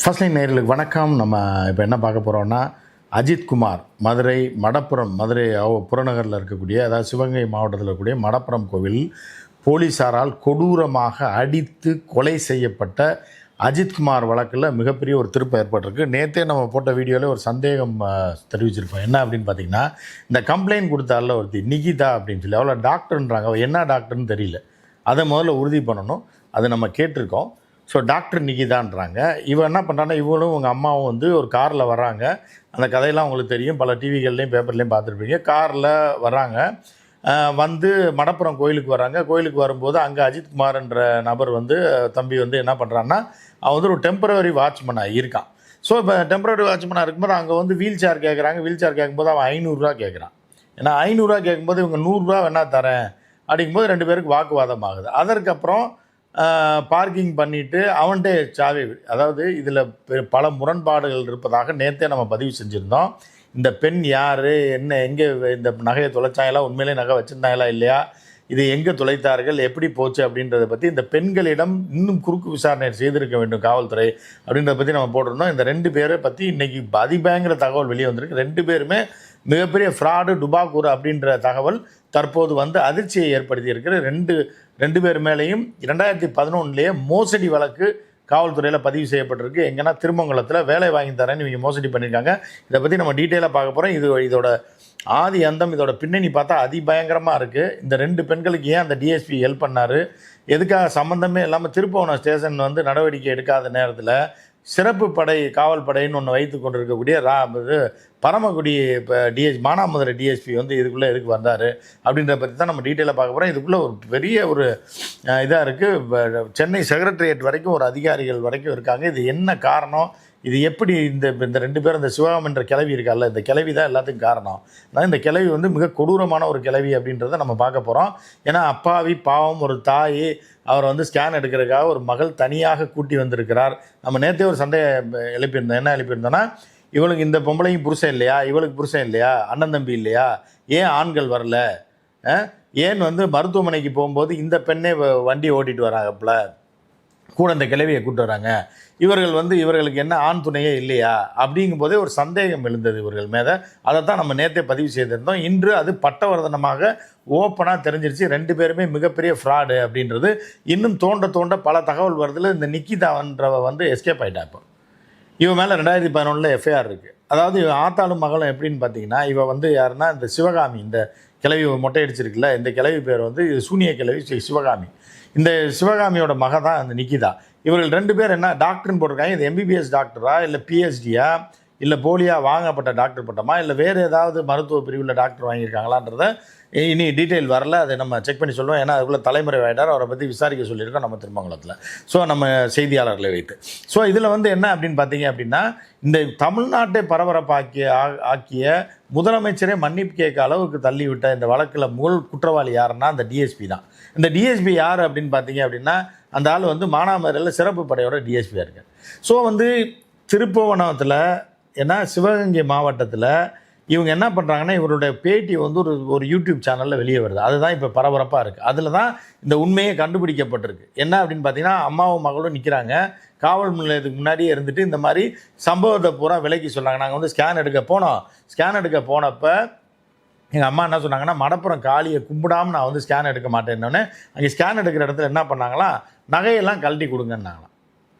First line நேயர்களுக்கு வணக்கம். நம்ம இப்போ என்ன பார்க்க போகிறோம்னா அஜித் குமார் மதுரை மடப்புறம் மதுரை புறநகரில் இருக்கக்கூடிய அதாவது சிவகங்கை மாவட்டத்தில் இருக்கக்கூடிய மடப்புறம் கோவில் போலீஸாரால் கொடூரமாக அடித்து கொலை செய்யப்பட்ட அஜித்குமார் வழக்கில் மிகப்பெரிய ஒரு திருப்பம் ஏற்பட்டிருக்கு. நேற்றே நம்ம போட்ட வீடியோவில் ஒரு சந்தேகம் தெரிவிச்சிருப்போம். என்ன அப்படின்னு பார்த்தீங்கன்னா இந்த கம்ப்ளைண்ட் கொடுத்தால ஒருத்தி நிகிதா அப்படின்னு சொல்லி அவ்வளோ டாக்டர்ன்றாங்க. என்ன டாக்டர்னு தெரியல. அதை முதல்ல உறுதி பண்ணணும். அதை நம்ம கேட்டிருக்கோம். ஸோ டாக்டர் நிகிதான்றாங்க. இவன் என்ன பண்ணுறான்னா இவளும் உங்கள் அம்மாவும் வந்து ஒரு காரில் வராங்க அந்த கதையெல்லாம் உங்களுக்கு தெரியும். பல டிவிகள்லேயும் பேப்பர்லேயும் பார்த்துருப்பீங்க. காரில் வராங்க வந்து மடப்புறம் கோயிலுக்கு வராங்க கோயிலுக்கு வரும்போது அங்கே அஜித்குமார்ன்ற நபர் வந்து தம்பி வந்து என்ன பண்ணுறான்னா அவன் வந்து ஒரு டெம்பரவரி வாட்ச்மேனாக இருக்கான். ஸோ இப்போ டெம்பரவரி வாட்ச்மேனாக இருக்கும்போது அங்கே வந்து வீல் சேர் கேட்குறாங்க வீல் சேர் கேட்கும்போது அவன் ஐநூறுரூவா கேட்குறான் ஏன்னா ஐநூறுரூவா கேட்கும்போது இவங்க நூறுரூவா வேணா தரேன். அப்படிங்கும்போது ரெண்டு பேருக்கு வாக்குவாதம் ஆகுது. அதற்கப்புறம் பார்க்கிங் பண்ணிவிட்டு அவன்கிட்ட சாவி அதாவது இதில் பல முரண்பாடுகள் இருப்பதாக நேற்றே நம்ம பதிவு செஞ்சுருந்தோம். இந்த பெண் யார்? என்ன? எங்கே இந்த நகையை தொலைச்சாங்களா? உண்மையிலே நகை வச்சுருந்தாங்களா? இல்லையா? இது எங்கே தொலைத்தார்கள் எப்படி போச்சு அப்படின்றத பற்றி இந்த பெண்களிடம் இன்னும் குறுக்கு விசாரணை செய்திருக்க வேண்டும் காவல்துறை அப்படின்றத பற்றி நம்ம போட்டிருந்தோம். இந்த ரெண்டு பேரை பற்றி இன்றைக்கி பதிபேங்கிற தகவல் வெளியே வந்திருக்கு. ரெண்டு பேருமே மிகப்பெரிய ஃப்ராடு டுபாக்கூர் அப்படின்ற தகவல் தற்போது வந்து அதிர்ச்சியை ஏற்படுத்தி இருக்கிற ரெண்டு ரெண்டு பேர் மேலேயும் இரண்டாயிரத்தி பதினொன்றுலேயே மோசடி வழக்கு காவல்துறையில் பதிவு செய்யப்பட்டிருக்கு. எங்கன்னா திருமங்கலத்தில் வேலை வாங்கி தரேன்னு இவங்க மோசடி பண்ணியிருக்காங்க இதை பற்றி நம்ம டீட்டெயிலாக பார்க்க போகிறோம் இது இதோட ஆதி அந்தம் இதோட பின்னணி பார்த்தா அதிபயங்கரமாக இருக்குது இந்த ரெண்டு பெண்களுக்கு ஏன் அந்த டிஎஸ்பி ஹெல்ப் பண்ணார்? எதுக்காக சம்மந்தமே இல்லாமல் திருப்பவனம் ஸ்டேஷன் வந்து நடவடிக்கை எடுக்காத நேரத்தில் சிறப்பு படை காவல் படைன்னு ஒன்று வைத்து கொண்டிருக்கக்கூடிய ரா இது பரமக்குடி இப்போ டிஎஸ் மானாமதுரை டிஎஸ்பி வந்து இதுக்குள்ளே எதுக்கு வந்தார்? அப்படின்றத பற்றி தான் நம்ம டீட்டெயிலாக பார்க்க போகிறோம் இதுக்குள்ளே ஒரு பெரிய ஒரு இதாக இருக்குது சென்னை செக்ரட்டரியேட் வரைக்கும் ஒரு அதிகாரிகள் வரைக்கும் இருக்காங்க. இது என்ன காரணம்? இது எப்படி இந்த இந்த ரெண்டு பேரும் இந்த சிவகாம் என்ற கிளவி இருக்கார்ல இந்த கிளவி தான் எல்லாத்துக்கும் காரணம். அதான் இந்த கிளவி வந்து மிக கொடூரமான ஒரு கிளவி அப்படின்றத நம்ம பார்க்க போகிறோம் ஏன்னா அப்பாவி பாவம் ஒரு தாய் அவர் வந்து ஸ்கேன் எடுக்கிறதுக்காக ஒரு மகள் தனியாக கூட்டி வந்திருக்கிறார். நம்ம நேற்றே ஒரு சந்தேகம் எழுப்பியிருந்தோம். என்ன எழுப்பியிருந்தோன்னா இவளுக்கு இந்த பொம்பளையும் புருஷன் இல்லையா? இவளுக்கு புருஷன் இல்லையா? அண்ணன் தம்பி இல்லையா? ஏன் ஆண்கள் வரல? ஏன் வந்து மருத்துவமனைக்கு போகும்போது இந்த பெண்ணே வ- வண்டி ஓட்டிட்டு வராங்கப்ல கூட இந்த கிழவியை கூட்டு வராங்க. இவர்கள் வந்து இவர்களுக்கு என்ன ஆண் துணையே இல்லையா? அப்படிங்கும் போதே ஒரு சந்தேகம் எழுந்தது இவர்கள் மேலே. அதை தான் நம்ம நேற்றே பதிவு செய்திருந்தோம். இன்று அது பட்டவர்தனமாக ஓப்பனாக தெரிஞ்சிருச்சு. ரெண்டு பேருமே மிகப்பெரிய ஃப்ராடு அப்படின்றது இன்னும் தோண்ட தோண்ட பல தகவல் வருதுல. இந்த நிக்கிதான்றவ வந்து எஸ்கேப் ஆயிட்டா இப்போ. இவன் மேலே ரெண்டாயிரத்தி பதினொன்றில் எஃப்ஐஆர் இருக்குது அதாவது இவன் ஆத்தாளும் மகளும் எப்படின்னு பார்த்தீங்கன்னா இவன் வந்து யாருன்னா இந்த சிவகாமி இந்த கிழவி மொட்டை அடிச்சிருக்குல்ல இந்த கிழவி பேர் வந்து சூனிய கிழவி சிவகாமி. இந்த சிவகாமியோட மக தான் அந்த நிக்கிதா. இவர்கள் ரெண்டு பேர் என்ன டாக்டர்னு போட்டிருக்காங்க. இது எம்பிபிஎஸ் டாக்டரா இல்லை பிஹெச்டியா இல்லை போலியாக வாங்கப்பட்ட டாக்டர் பட்டமா? இல்லை வேறு ஏதாவது மருத்துவ பிரிவில் டாக்டர் வாங்கியிருக்காங்களான்றத இனி டீட்டெயில் வரல. அதை நம்ம செக் பண்ணி சொல்லுவோம் ஏன்னா அதுக்குள்ளே தலைமுறை ஆகிட்டார் அவரை பற்றி விசாரிக்க சொல்லியிருக்கோம் நம்ம திருமங்கலத்தில். ஸோ நம்ம செய்தியாளர்களை வைத்து. ஸோ இதில் வந்து என்ன அப்படின்னு பார்த்தீங்க அப்படின்னா இந்த தமிழ்நாட்டை பரபரப்பாக்கிய ஆ- ஆக்கிய முதலமைச்சரே மன்னிப்பு கேட்க அளவுக்கு தள்ளிவிட்ட இந்த வழக்கில் முதல் குற்றவாளி யாருன்னா அந்த டிஎஸ்பி தான். இந்த டிஎஸ்பி யார் அப்படின்னு பார்த்தீங்க அப்படின்னா அந்த ஆள் வந்து மானாமரில் சிறப்பு படையோட டிஎஸ்பியாக இருக்கார். ஸோ வந்து திருப்புவனத்தில் ஏன்னா சிவகங்கை மாவட்டத்தில் இவங்க என்ன பண்ணுறாங்கன்னா இவருடைய பேட்டி வந்து ஒரு ஒரு யூடியூப் சேனலில் வெளியே வருது. அதுதான் இப்போ பரபரப்பாக இருக்குது அதில் தான் இந்த உண்மையே கண்டுபிடிக்கப்பட்டிருக்கு. என்ன அப்படின்னு பார்த்தீங்கன்னா அம்மாவும் மகளும் நிற்கிறாங்க காவல் நிலையத்துக்கு முன்னாடியே இருந்துட்டு இந்த மாதிரி சம்பவத்தை பூரா விலக்கி சொன்னாங்க நாங்கள் வந்து ஸ்கேன் எடுக்க போனோம். ஸ்கேன் எடுக்க போனப்போ எங்கள் அம்மா என்ன சொன்னாங்கன்னா மடப்புறம் காளியை கும்பிடாமல் நான் வந்து ஸ்கேன் எடுக்க மாட்டேன்னொன்னே அங்கே ஸ்கேன் எடுக்கிற இடத்துல என்ன பண்ணாங்களா நகையெல்லாம் கழட்டி கொடுங்கன்னாங்களாம்.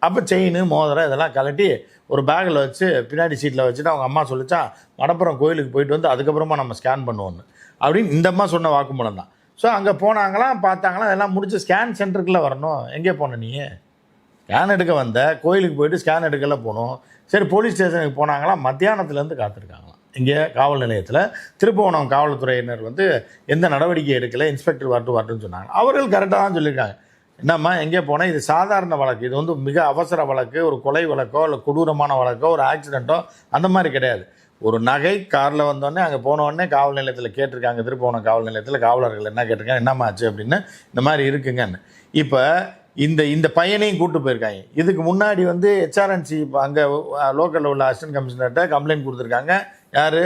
அப்போ செயின் மோதிரம் இதெல்லாம் கழட்டி ஒரு பேக்கில் வச்சு பின்னாடி சீட்டில் வச்சுட்டு அவங்க அம்மா சொல்லிச்சா மடப்புறம் கோயிலுக்கு போயிட்டு வந்து அதுக்கப்புறமா நம்ம ஸ்கேன் பண்ணுவோன்னு அப்படின்னு இந்த அம்மா சொன்ன வாக்குமூலம் தான். ஸோ அங்கே போனாங்களாம் பார்த்தாங்களாம் அதெல்லாம் முடிச்சு ஸ்கேன் சென்டருக்குள்ளே வரணும். எங்கே போன நீ? ஸ்கேன் எடுக்க வந்த கோயிலுக்கு போயிட்டு ஸ்கேன் எடுக்கல போகணும் சரி போலீஸ் ஸ்டேஷனுக்கு போனாங்களாம் மத்தியானத்துலேருந்து காத்திருக்காங்களாம். இங்கே காவல் நிலையத்தில் திருப்புவனம் காவல்துறையினர் வந்து எந்த நடவடிக்கை எடுக்கலை இன்ஸ்பெக்டர் வரட்டு வரட்டுன்னு சொன்னாங்க. அவர்கள் கரெக்டாக தான் சொல்லியிருக்காங்க. என்னம்மா எங்கே போனால் இது சாதாரண வழக்கு. இது வந்து மிக அவசர வழக்கு. ஒரு கொலை வழக்கோ இல்லை கொடூரமான வழக்கோ ஒரு ஆக்சிடெண்ட்டோ அந்த மாதிரி கிடையாது. ஒரு நகை காரில் வந்தோடனே அங்கே போனோடனே காவல் நிலையத்தில் கேட்டிருக்காங்க. திருப்போன காவல் நிலையத்தில் காவலர்கள் என்ன கேட்டிருக்காங்க? என்னம்மா ஆச்சு அப்படின்னு? இந்த மாதிரி இருக்குங்கன்னு. இப்போ இந்த இந்த பையனையும் கூப்பிட்டு போயிருக்காங்க. இதுக்கு முன்னாடி வந்து ஹெச்ஆர்என்சி அங்கே லோக்கலில் உள்ள அசிஸ்டன்ட் கமிஷனர்கிட்ட கம்ப்ளைண்ட் கொடுத்துருக்காங்க. யார்?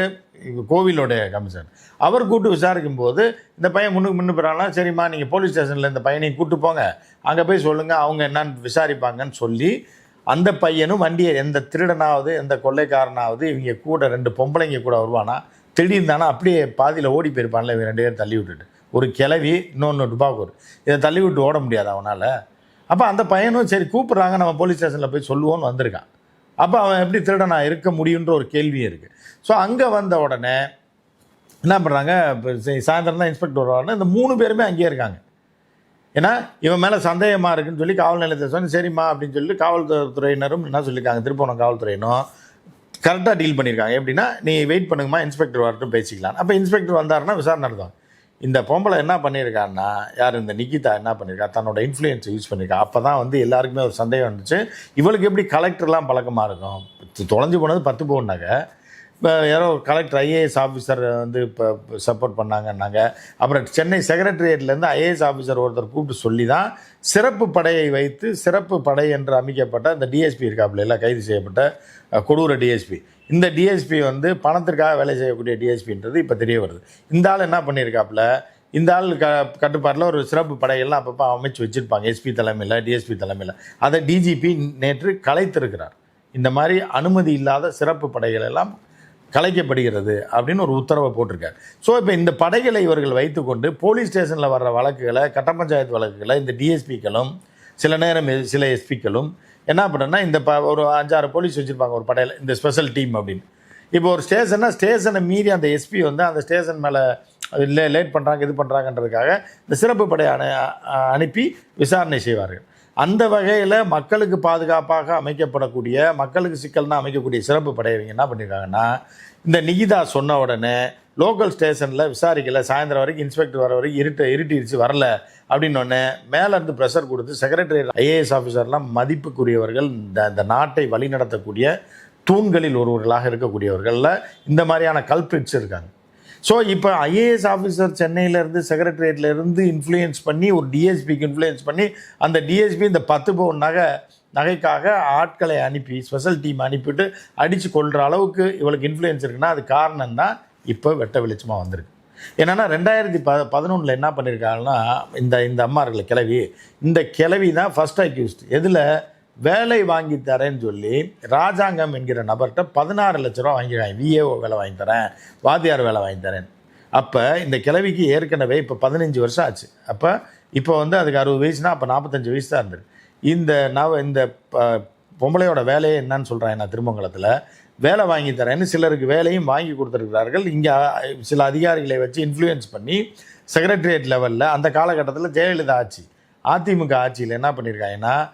கோவிலோடைய கமிஷனர். அவர் கூப்பிட்டு விசாரிக்கும் போது இந்த பையன் முன்னுக்கு முன்னு சரிம்மா நீங்கள் போலீஸ் ஸ்டேஷனில் இந்த பையனையும் கூப்பிட்டு போங்க. அங்கே போய் சொல்லுங்கள் அவங்க என்னன்னு விசாரிப்பாங்கன்னு சொல்லி அந்த பையனும் வண்டியை எந்த திருடனாவது எந்த கொள்ளைக்காரனாவது இவங்க கூட ரெண்டு பொம்பளைங்க கூட வருவானா? திடீர்னு அப்படியே பாதியில் ஓடி போயிருப்பான்ல இவங்க ரெண்டு பேரும் தள்ளி விட்டுட்டு. ஒரு கிளவி இன்னொன்று டுபாக்கூர் இதை தள்ளி விட்டு ஓட முடியாது அவனால். அப்போ அந்த பையனும் சரி கூப்பிட்றாங்க நம்ம போலீஸ் ஸ்டேஷனில் போய் சொல்லுவோன்னு வந்திருக்கான். அப்போ அவன் எப்படி திருடனாக இருக்க முடியுன்ற ஒரு கேள்வியும் இருக்குது ஸோ அங்கே வந்த உடனே என்ன பண்ணுறாங்க இப்போ சரி, சாயந்தரம் தான் இன்ஸ்பெக்டர் வருவாருன்னு இந்த மூணு பேருமே அங்கேயே இருக்காங்க. ஏன்னா இவன் மேலே சந்தேகமாக இருக்குன்னு சொல்லி காவல் நிலையத்தை சொன்னி சரிம்மா அப்படின்னு சொல்லி காவல்துறையினரும் என்ன சொல்லியிருக்காங்க? திருப்பணம் காவல்துறையினும் கரெக்டாக டீல் பண்ணியிருக்காங்க. எப்படின்னா நீ வெயிட் பண்ணுங்கம்மா இன்ஸ்பெக்டர் வரட்டும் பேசிக்கலாம். அப்போ இன்ஸ்பெக்டர் வந்தாருன்னா விசாரணை நடத்துவாங்க. இந்த பொம்பளை என்ன பண்ணியிருக்காருன்னா யார் இந்த நிக்கிதா என்ன பண்ணியிருக்கா? தன்னோட இன்ஃப்ளூயன்ஸ் யூஸ் பண்ணியிருக்கா? அப்போ தான் வந்து எல்லாருக்குமே ஒரு சந்தேகம் வந்துச்சு. இவளுக்கு எப்படி கலெக்டர்லாம் பழக்கமாக இருக்கும்? தொலைஞ்சு போனது பத்து பவுன்னாங்க இப்போ யாரோ ஒரு கலெக்டர் ஐஏஎஸ் ஆஃபீஸர் வந்து இப்போ சப்போர்ட் பண்ணாங்கன்னாங்க. அப்புறம் சென்னை செக்ரட்டரியேட்லேருந்து ஐஏஎஸ் ஆஃபீஸர் ஒருத்தர் கூப்பிட்டு சொல்லி தான் சிறப்பு படையை வைத்து சிறப்பு படை என்று அமைக்கப்பட்ட இந்த டிஎஸ்பி இருக்காப்புல எல்லாம் கைது செய்யப்பட்ட கொடூர டிஎஸ்பி இந்த டிஎஸ்பி வந்து பணத்திற்காக வேலை செய்யக்கூடிய டிஎஸ்பின்றது இப்போ தெரிய வருது. இந்த ஆள் என்ன பண்ணியிருக்காப்புல இந்த ஆள் க கட்டுப்பாட்டில் ஒரு சிறப்பு படையெல்லாம் அப்பப்போ அமைச்சு வச்சுருப்பாங்க. எஸ்பி தலைமையில் டிஎஸ்பி தலைமையில். அதை டிஜிபி நேற்று கலைத்திருக்கிறார். இந்த மாதிரி அனுமதி இல்லாத சிறப்பு படைகள் எல்லாம் கலைக்கப்படுகிறது அப்படின்னு ஒரு உத்தரவை போட்டிருக்காரு. ஸோ இப்போ இந்த படைகளை இவர்கள் வைத்துக்கொண்டு போலீஸ் ஸ்டேஷனில் வர்ற வழக்குகளை கட்ட பஞ்சாயத்து வழக்குகளை இந்த டிஎஸ்பிக்களும் சில நேரம் சில எஸ்பிக்களும் என்ன பண்ணுன்னா இந்த ப ஒரு அஞ்சாறு போலீஸ் வச்சுருப்பாங்க ஒரு படையில் இந்த ஸ்பெஷல் டீம் அப்படின்னு. இப்போ ஒரு ஸ்டேஷன்னா ஸ்டேஷனை மீறி அந்த எஸ்பி வந்து அந்த ஸ்டேஷன் மேலே லே லேட் பண்ணுறாங்க இது பண்ணுறாங்கன்றதுக்காக இந்த சிறப்பு படை அனு அனுப்பி விசாரணை செய்வார்கள். அந்த வகையில் மக்களுக்கு பாதுகாப்பாக அமைக்கப்படக்கூடிய மக்களுக்கு சிக்கல்னா அமைக்கக்கூடிய சிறப்பு படையவங்க என்ன பண்ணியிருக்காங்கன்னா இந்த நிகிதா சொன்ன உடனே லோக்கல் ஸ்டேஷனில் விசாரிக்கல சாயந்தரம் வரைக்கும் இன்ஸ்பெக்டர் வர வரைக்கும் இருட்ட இருட்டிடுச்சு வரல அப்படின்னொடனே மேலேருந்து ப்ரெஷர் கொடுத்து செக்ரட்டரி ஐஏஎஸ் ஆஃபீஸர்லாம் மதிப்புக்குரியவர்கள் இந்த இந்த நாட்டை வழிநடத்தக்கூடிய தூண்களில் ஒருவர்களாக இருக்கக்கூடியவர்களில் இந்த மாதிரியான கல்பிரிட்ஸ் இருக்காங்க. ஸோ இப்போ ஐஏஎஸ் ஆஃபீஸர் சென்னையிலேருந்து செக்ரட்டரியேட்லேருந்து இன்ஃப்ளூயன்ஸ் பண்ணி ஒரு டிஎஸ்பிக்கு இன்ஃப்ளூயன்ஸ் பண்ணி அந்த டிஎஸ்பி இந்த பத்து பவுன் நகை நகைக்காக ஆட்களை அனுப்பி ஸ்பெஷல் டீம் அனுப்பிட்டு அடித்து கொள்கிற அளவுக்கு இவளுக்கு இன்ஃப்ளூயன்ஸ் இருக்குன்னா அது காரணம் தான் இப்போ வெட்ட வெளிச்சமாக வந்திருக்கு. என்னென்னா ரெண்டாயிரத்தி ப பதினொன்றில் என்ன பண்ணியிருக்காங்கன்னா இந்த இந்த அம்மா இருக்கல கிளவி இந்த கிளவி தான் ஃபஸ்ட் அக்யூஸ்ட் எதில்? வேலை வாங்கி தரேன்னு சொல்லி ராஜாங்கம் என்கிற நபர்கிட்ட பதினாறு லட்ச ரூபா வாங்கிடுவாங்க விஏஓ வேலை வாங்கி தரேன். வாத்தியார் வேலை வாங்கி தரேன். அப்போ இந்த கிழவிக்கு ஏற்கனவே இப்போ பதினஞ்சு வருஷம் ஆச்சு. அப்போ இப்போ வந்து அதுக்கு அறுபது வயசுனா அப்போ நாற்பத்தஞ்சு வயசு தான் இருந்தது. இந்த நவ இந்த ப- பொம்பளையோட வேலையே என்னன்னு சொல்கிறேன் நான் திருமங்கலத்தில். வேலை வாங்கி தரேன்னு சிலருக்கு வேலையும் வாங்கி கொடுத்துருக்கிறார்கள். இங்கே சில அதிகாரிகளை வச்சு இன்ஃப்ளூயன்ஸ் பண்ணி செக்ரட்டரியேட் லெவலில் அந்த காலகட்டத்தில் ஜெயலலிதா ஆட்சி அதிமுக ஆட்சியில் என்ன பண்ணியிருக்காங்கன்னா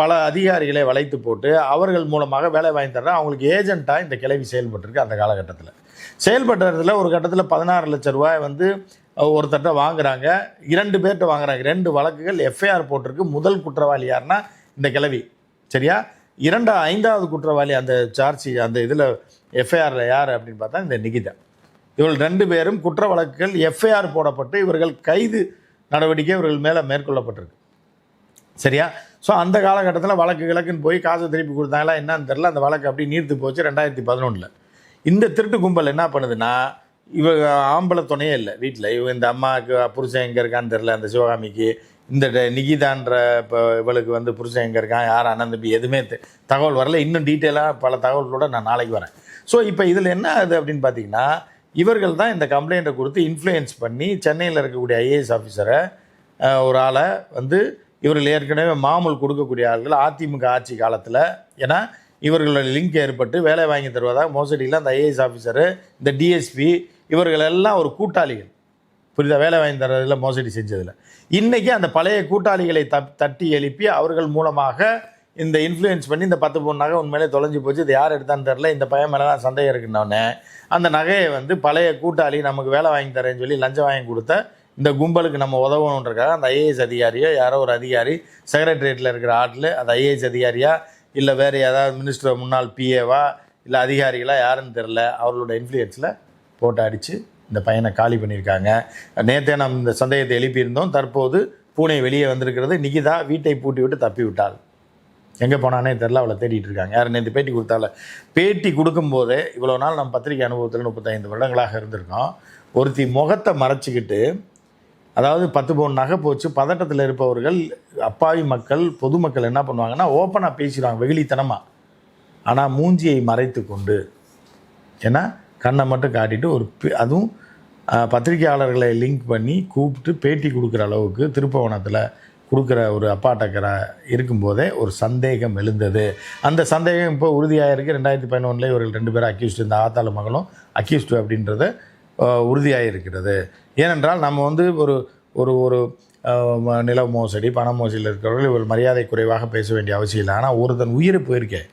பல அதிகாரிகளை வளைத்து போட்டு அவர்கள் மூலமாக வேலை வாங்கி தர்ற. அவங்களுக்கு ஏஜென்ட்டாக இந்த கிளவி செயல்பட்டிருக்கு அந்த காலகட்டத்தில். செயல்பட்டதுல ஒரு கட்டத்தில் பதினாறு லட்ச ரூபாய் வந்து ஒருத்தட்ட வாங்குறாங்க. இரண்டு பேர்கிட்ட வாங்குறாங்க. ரெண்டு வழக்குகள் எஃப்ஐஆர் போட்டிருக்கு. முதல் குற்றவாளி யாருன்னா இந்த கிளவி. சரியா? இரண்டா ஐந்தாவது குற்றவாளி அந்த சார்ஜ் அந்த இதில் எஃப்ஐஆரில் யார் அப்படின்னு பார்த்தா இந்த நிகிதா. இவர்கள் ரெண்டு பேரும் குற்ற வழக்குகள் எஃப்ஐஆர் போடப்பட்டு இவர்கள் கைது நடவடிக்கை இவர்கள் மேலே மேற்கொள்ளப்பட்டிருக்கு. சரியா? ஸோ அந்த காலகட்டத்தில் வழக்கு கிழக்குன்னு போய் காசை திருப்பி கொடுத்தாங்களா? என்னன்னு தெரில அந்த வழக்கு அப்படி நீர்த்து போச்சு ரெண்டாயிரத்தி பதினொன்றில் இந்த திருட்டு கும்பல் என்ன பண்ணுதுன்னா இவ ஆம்பளை துணையே இல்லை வீட்டில் இவ இந்த அம்மாவுக்கு புருஷன் எங்கே இருக்கான்னு தெரில அந்த சிவகாமிக்கு இந்த நிகிதான்ற இப்போ இவளுக்கு வந்து புருஷன் எங்கே இருக்கான் யார் அண்ணன் தம்பி எதுவுமே தகவல் வரல. இன்னும் டீட்டெயிலாக பல தகவல்களோட நான் நாளைக்கு வரேன். ஸோ இப்போ இதில் என்ன ஆகுது அப்படின்னு பார்த்தீங்கன்னா இவர்கள் தான் இந்த கம்ப்ளைண்ட்டை கொடுத்து இன்ஃப்ளூயன்ஸ் பண்ணி சென்னையில் இருக்கக்கூடிய ஐஏஎஸ் ஆஃபீஸரை ஒரு ஆளை வந்து இவர்கள் ஏற்கனவே மாமூல் கொடுக்கக்கூடிய ஆள்கள் அதிமுக ஆட்சி காலத்தில். ஏன்னா இவர்களோட லிங்க் ஏற்பட்டு வேலை வாங்கி தருவதாக மோசடியில் அந்த ஐஏஎஸ் ஆஃபீஸரு இந்த டிஎஸ்பி இவர்கள் எல்லாம் ஒரு கூட்டாளிகள். புரியுதா? வேலை வாங்கி தரதுல மோசடி செஞ்சதில். இன்றைக்கி அந்த பழைய கூட்டாளிகளை தப் தட்டி எழுப்பி அவர்கள் மூலமாக இந்த இன்ஃப்ளூயன்ஸ் பண்ணி இந்த பத்து பொண்ணாக நகை உண்மையிலே தொலைஞ்சு போச்சு. இது யார் எடுத்தான்னு தெரில இந்த பையன் மேலே தான் சந்தேகம் இருக்குன்னொன்னே அந்த நகையை வந்து பழைய கூட்டாளி நமக்கு வேலை வாங்கி தரேன்னு சொல்லி லஞ்சம் வாங்கி கொடுத்த இந்த கும்பலுக்கு நம்ம உதவணுன்றக்காக அந்த ஐஏஎஸ் அதிகாரியோ யாரோ ஒரு அதிகாரி செக்ரட்டரியேட்டில் இருக்கிற ஆட்டில் அந்த ஐஏஎஸ் அதிகாரியா இல்லை வேறு ஏதாவது மினிஸ்டர் முன்னாள் பிஏவா இல்லை அதிகாரிகளாக யாருன்னு தெரில அவர்களோட இன்ஃப்ளூயன்ஸில் போட்டு அடித்து இந்த பையனை காலி பண்ணியிருக்காங்க. நேற்றே நாம் இந்த சந்தேகத்தை எழுப்பியிருந்தோம். தற்போது பூனை வெளியே வந்திருக்கிறது. நிகிதா வீட்டை பூட்டி விட்டு தப்பி விட்டாள் எங்கே போனானே தெரில அவளை தேடிட்டு இருக்காங்க. யார் நேற்று பேட்டி கொடுத்தால. பேட்டி கொடுக்கும்போதே இவ்வளோ நாள் நம்ம பத்திரிகை அனுபவத்தில் முப்பத்தைந்து வருடங்களாக இருந்திருக்கோம். ஒருத்தி முகத்தை மறைச்சிக்கிட்டு அதாவது பத்து பவுன் நகை போச்சு பதட்டத்தில் இருப்பவர்கள் அப்பாவி மக்கள் பொதுமக்கள் என்ன பண்ணுவாங்கன்னா ஓப்பனாக பேசிடுவாங்க வெகுளித்தனமாக ஆனால் மூஞ்சியை மறைத்து கொண்டு. ஏன்னா கண்ணை மட்டும் காட்டிட்டு ஒரு அதுவும் பத்திரிகையாளர்களை லிங்க் பண்ணி கூப்பிட்டு பேட்டி கொடுக்குற அளவுக்கு திருப்பவனத்தில் கொடுக்குற ஒரு அப்பாட்டக்கரை இருக்கும்போதே ஒரு சந்தேகம் எழுந்தது. அந்த சந்தேகம் இப்போ உறுதியாக இருக்குது ரெண்டாயிரத்தி பதினொன்றில் இவர்கள் ரெண்டு பேரும் அக்யூஸ்டு இந்த ஆத்தாள மகளும் அக்யூஸ்டு அப்படின்றத உறுதியாக இருக்கிறது ஏனென்றால் நம்ம வந்து ஒரு ஒரு ஒரு நில மோசடி பண மோசடியில் இருக்கிறவர்கள் இவர் மரியாதை குறைவாக பேச வேண்டிய அவசியம் இல்லை. ஆனால் ஒருத்தன் உயிர் போயிருக்கேன்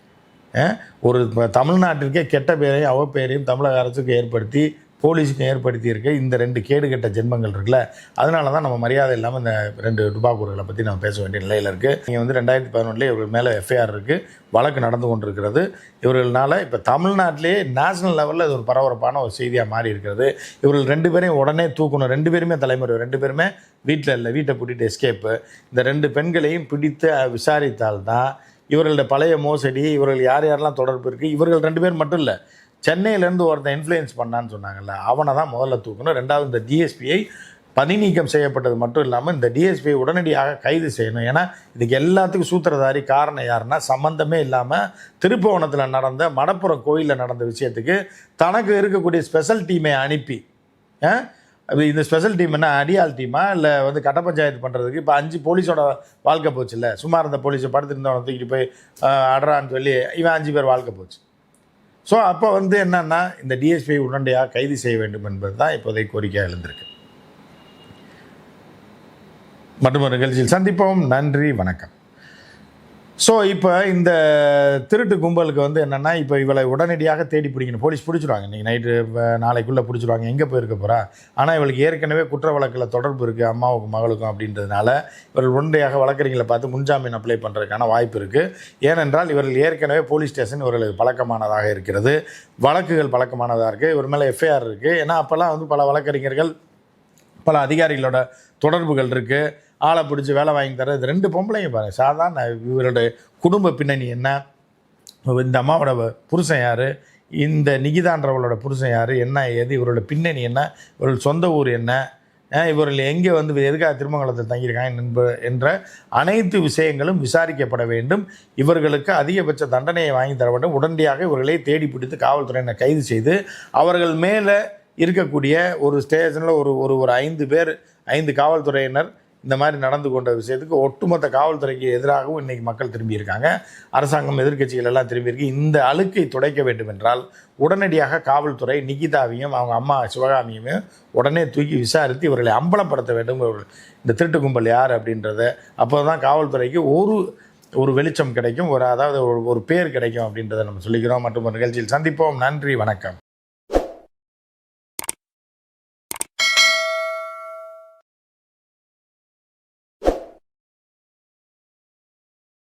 ஒரு தமிழ்நாட்டிற்கே கெட்ட பேரையும் அவ பேரையும் தமிழக அரசுக்கு ஏற்படுத்தி போலீஸுக்கு ஏற்படுத்தியிருக்க இந்த ரெண்டு கேடுகட்ட ஜென்மங்கள் இருக்குல்ல அதனால தான் நம்ம மரியாதை இல்லாமல் இந்த ரெண்டு துப்பாக்கூர்களை பற்றி நம்ம பேச வேண்டிய நிலையில் இருக்குது நீங்கள் வந்து ரெண்டாயிரத்தி பதினொன்றில் இவர்கள் மேலே எஃப்ஐஆர் இருக்குது வழக்கு நடந்து கொண்டிருக்கிறது. இவர்களால் இப்போ தமிழ்நாட்டிலேயே நேஷனல் லெவலில் இது ஒரு பரபரப்பான ஒரு செய்தியாக மாறி இருக்கிறது. இவர்கள் ரெண்டு பேரையும் உடனே தூக்கணும். ரெண்டு பேருமே தலைமுறை ரெண்டு பேருமே வீட்டில் இல்லை வீட்டை பூட்டிட்டு எஸ்கேப்பு இந்த ரெண்டு பெண்களையும் பிடித்து விசாரித்தால்தான் இவர்களோட பழைய மோசடி இவர்கள் யார் யாரெல்லாம் தொடர்பு இருக்குது இவர்கள் ரெண்டு பேர் மட்டும் இல்லை சென்னையிலேருந்து ஒருத்தன் இன்ஃப்ளூயன்ஸ் பண்ணான்னு சொன்னாங்கல்ல அவனை தான் முதல்ல தூக்கணும். ரெண்டாவது இந்த டிஎஸ்பியை பணி நீக்கம் செய்யப்பட்டது மட்டும் இல்லாமல் இந்த டிஎஸ்பியை உடனடியாக கைது செய்யணும். ஏன்னா இதுக்கு எல்லாத்துக்கும் சூத்திரதாரி காரணம் யாருன்னா சம்மந்தமே இல்லாமல் திருப்புவனத்தில் நடந்த மடப்புறம் கோயிலில் நடந்த விஷயத்துக்கு தனக்கு இருக்கக்கூடிய ஸ்பெஷல் டீமை அனுப்பி அது இந்த ஸ்பெஷல் டீம் என்ன அடியால் டீமா இல்லை வந்து கட்ட பஞ்சாயத்து பண்ணுறதுக்கு இப்போ அஞ்சு போலீஸோட வாழ்க்கை போச்சுல்ல? சும்மா இருந்த போலீஸை படுத்திருந்தவனை தூக்கிட்டு போய் அடுறான்னு சொல்லி இவன் அஞ்சு பேர் வாழ்க்கை போச்சு. ஸோ அப்போ வந்து என்னன்னா இந்த டிஎஸ்பியை உடனடியாக கைது செய்ய வேண்டும் என்பது தான் இப்போதைய கோரிக்கையாக எழுந்திருக்கு. மற்றும் ஒரு நிகழ்ச்சியில் சந்திப்போம். நன்றி வணக்கம். ஸோ இப்போ இந்த திருட்டு கும்பலுக்கு வந்து என்னென்னா இப்போ இவளை உடனடியாக தேடி பிடிக்கணும். போலீஸ் பிடிச்சிருவாங்க. இன்றைக்கி நைட்டு நாளைக்குள்ளே பிடிச்சிருவாங்க. எங்கே போயிருக்க போகிறா ஆனால் இவளுக்கு ஏற்கனவே குற்ற வழக்கில் தொடர்பு இருக்குது அம்மாவுக்கும் மகளுக்கும் அப்படின்றதுனால இவர்கள் உடனடியாக வழக்கறிஞர்களை பார்த்து முன்ஜாமீன் அப்ளை பண்ணுறதுக்கான வாய்ப்பு இருக்குது ஏனென்றால் இவர்கள் ஏற்கனவே போலீஸ் ஸ்டேஷன் இவர்களுக்கு பழக்கமானதாக இருக்கிறது. வழக்குகள் பழக்கமானதாக இருக்குது இவர் மேலே எஃப்ஐஆர் இருக்குது ஏன்னா அப்போல்லாம் வந்து பல வழக்கறிஞர்கள் பல அதிகாரிகளோட தொடர்புகள் இருக்குது ஆளை பிடிச்சி வேலை வாங்கி தர இது ரெண்டு பொம்பளைங்க பாருங்க. சாதாரண இவருடைய குடும்ப பின்னணி என்ன? இந்த அம்மாவோட புருஷன் யார்? இந்த நிகிதான்றவளோட புருஷன் யார்? என்ன ஏது? இவரோட பின்னணி என்ன? இவர்கள் சொந்த ஊர் என்ன? இவர்கள் எங்கே வந்து எதுக்காக திருமங்கலத்தில் தங்கியிருக்காங்க என்ப என்ற அனைத்து விஷயங்களும் விசாரிக்கப்பட வேண்டும். இவர்களுக்கு அதிகபட்ச தண்டனையை வாங்கி தர வேண்டும். உடனடியாக இவர்களை தேடி பிடித்து காவல்துறையினர் கைது செய்து அவர்கள் மேலே இருக்கக்கூடிய ஒரு ஸ்டேஷனில் ஒரு ஒரு ஒரு ஐந்து பேர் ஐந்து காவல்துறையினர் இந்த மாதிரி நடந்து கொண்ட விஷயத்துக்கு ஒட்டுமொத்த காவல்துறைக்கு எதிராகவும் இன்னைக்கு மக்கள் திரும்பியிருக்காங்க. அரசாங்கம் எதிர்கட்சிகள் எல்லாம் திரும்பியிருக்கு. இந்த அழுக்கை துடைக்க வேண்டும் என்றால் உடனடியாக காவல்துறை நிகிதாவையும் அவங்க அம்மா சிவகாமியுமே உடனே தூக்கி விசாரித்து இவர்களை அம்பலப்படுத்த வேண்டும். இந்த திருட்டு கும்பல் யார் அப்படின்றத அப்போ தான் காவல்துறைக்கு ஒரு ஒரு வெளிச்சம் கிடைக்கும். ஒரு அதாவது ஒரு ஒரு பேர் கிடைக்கும் அப்படின்றத நம்ம சொல்லிக்கிறோம். மற்றும் ஒரு நிகழ்ச்சியில் சந்திப்போம். நன்றி வணக்கம்.